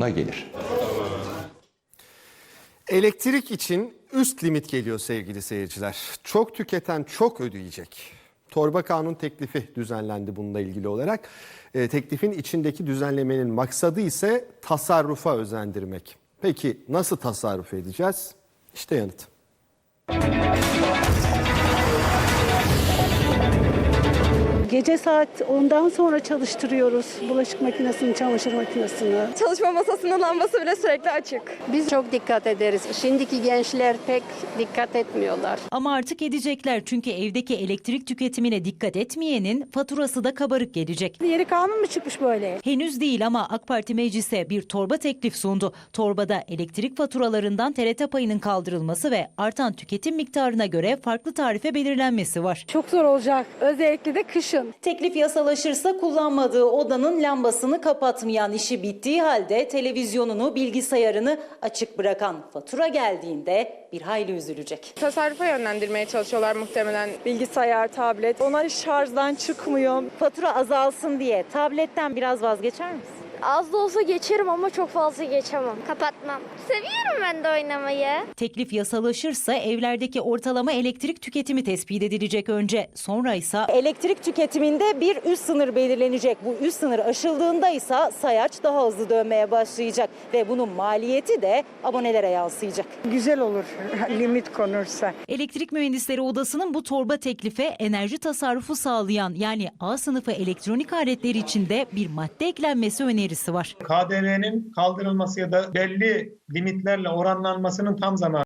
anlamına gelir. Elektrik için üst limit geliyor sevgili seyirciler. Çok tüketen çok ödeyecek. Torba kanun teklifi düzenlendi bununla ilgili olarak. E, teklifin içindeki düzenlemenin maksadı ise tasarrufa özendirmek. Peki nasıl tasarruf edeceğiz? İşte yanıt. Gece saat 10'dan sonra çalıştırıyoruz bulaşık makinesini, çamaşır makinesini. Çalışma masasının lambası bile sürekli açık. Biz çok dikkat ederiz. Şimdiki gençler pek dikkat etmiyorlar. Ama artık edecekler çünkü evdeki elektrik tüketimine dikkat etmeyenin faturası da kabarık gelecek. Yeni kanun mu çıkmış böyle? Henüz değil ama AK Parti meclise bir torba teklif sundu. Torbada elektrik faturalarından TRT payının kaldırılması ve artan tüketim miktarına göre farklı tarife belirlenmesi var. Çok zor olacak. Özellikle de kışın. Teklif yasalaşırsa kullanmadığı odanın lambasını kapatmayan işi bittiği halde televizyonunu, bilgisayarını açık bırakan fatura geldiğinde bir hayli üzülecek. Tasarrufa yönlendirmeye çalışıyorlar muhtemelen. Bilgisayar, tablet. Onlar şarjdan çıkmıyor. Fatura azalsın diye tabletten biraz vazgeçer misin? Az da olsa geçerim ama çok fazla geçemem. Kapatmam. Seviyorum ben de oynamayı. Teklif yasalaşırsa evlerdeki ortalama elektrik tüketimi tespit edilecek önce. Sonra ise elektrik tüketiminde bir üst sınır belirlenecek. Bu üst sınır aşıldığında ise sayaç daha hızlı dönmeye başlayacak ve bunun maliyeti de abonelere yansıyacak. Güzel olur limit konursa. Elektrik Mühendisleri Odası'nın bu torba teklife enerji tasarrufu sağlayan yani A sınıfı elektronik aletler için de bir madde eklenmesi önerisi var. KDV'nin kaldırılması ya da belli limitlerle oranlanmasının tam zamanı.